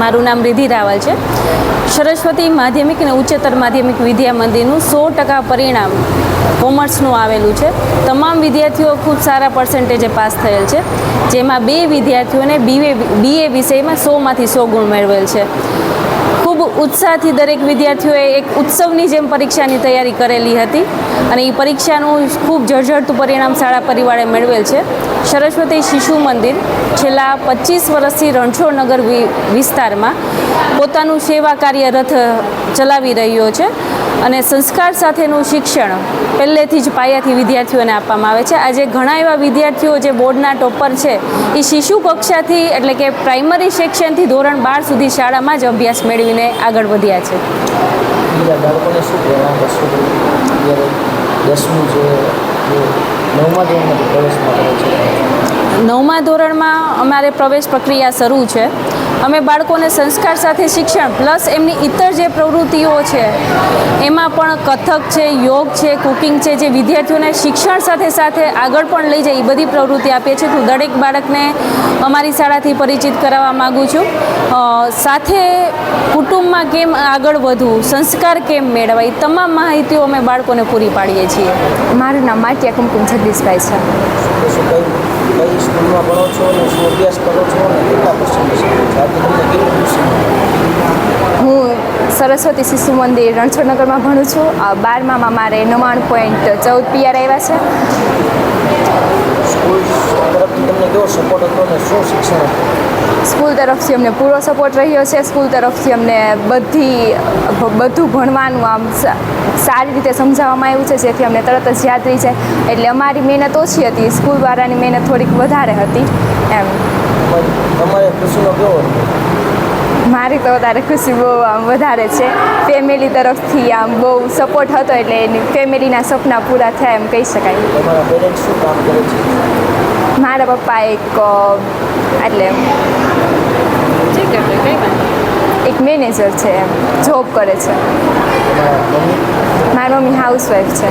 મારું નામ રિધિ રાવલ છે. સરસ્વતી માધ્યમિક અને ઉચ્ચતર માધ્યમિક વિદ્યા મંદિરનું સો ટકા પરિણામ કોમર્સનું આવેલું છે. તમામ વિદ્યાર્થીઓ ખૂબ સારા પર્સન્ટેજે પાસ થયેલ છે. જેમાં બે વિદ્યાર્થીઓને બીએ બીએ વિષયમાં સોમાંથી સો ગુણ મેળવેલ છે. ખૂબ ઉત્સાહથી દરેક વિદ્યાર્થીઓએ એક ઉત્સવની જેમ પરીક્ષાની તૈયારી કરેલી હતી અને એ પરીક્ષાનું ખૂબ જળઝળતું પરિણામ શાળા પરિવારે મેળવેલ છે. સરસ્વતી શિશુ મંદિર છેલ્લા પચીસ વર્ષથી રણછોડનગર વિસ્તારમાં પોતાનું સેવા કાર્ય રથ ચલાવી રહ્યો છે. અને સંસ્કાર સાથેનું શિક્ષણ પહેલેથી જ પાયાથી વિદ્યાર્થીઓને આપવામાં આવે છે. આજે ઘણા એવા વિદ્યાર્થીઓ જે બોર્ડના ટોપર છે એ શિશુ કક્ષાથી એટલે કે પ્રાઇમરી સેક્શનથી ધોરણ બાર સુધી શાળામાં જ અભ્યાસ મેળવીને આગળ વધ્યા છે. નવમા ધોરણમાં અમારે પ્રવેશ પ્રક્રિયા શરૂ છે. અમે બાળકોને સંસ્કાર સાથે શિક્ષણ પ્લસ એમની ઇતર જે પ્રવૃત્તિઓ છે એમાં પણ કથક છે યોગ છે કુકિંગ છે જે વિદ્યાર્થીઓને શિક્ષણ સાથે સાથે આગળ પણ લઈ જાય એ બધી પ્રવૃત્તિ આપીએ છીએ. તો દરેક બાળકને અમારી શાળાથી પરિચિત કરાવવા માગું છું. સાથે કુટુંબમાં કેમ આગળ વધવું સંસ્કાર કેમ મેળવવા એ તમામ માહિતીઓ અમે બાળકોને પૂરી પાડીએ છીએ. મારું નામ માટિયા કુમકુમ જગદીશભાઈ છે તો શું કઈ કઈ સ્કૂલમાં ભણો છો અને શું અભ્યાસ કરો છો અને કેટલા પર્સન્ટેજ છે આજે તમને કેટલું ખુશી મળે? હું સરસ્વતી શિશુ મંદિર રણછોડનગરમાં ભણું છું. બારમામાં મારે નવ્વાણું પોઈન્ટ ચૌદ પીઆર આવ્યા છે. સ્કૂલ તરફથી અમને પૂરો સપોર્ટ રહ્યો છે. સ્કૂલ તરફથી અમને બધી બધું ભણવાનું આમ સારી રીતે સમજાવવામાં આવ્યું છે. જેથી અમને તરત જ યાદ રહી જાય. એટલે અમારી મહેનત ઓછી હતી. સ્કૂલવાળાની મહેનત થોડીક વધારે હતી. એમ. તમારી મારી તો વધારે ખુશી બહુ આમ વધારે છે. ફેમિલી તરફથી આમ બહુ સપોર્ટ હતો એટલે એની ફેમિલીના સપના પૂરા થયા એમ કહી શકાય. મારા પપ્પા એક એટલે એક મેનેજર છે એમ જોબ કરે છે. મારી મમ્મી હાઉસવાઈફ છે.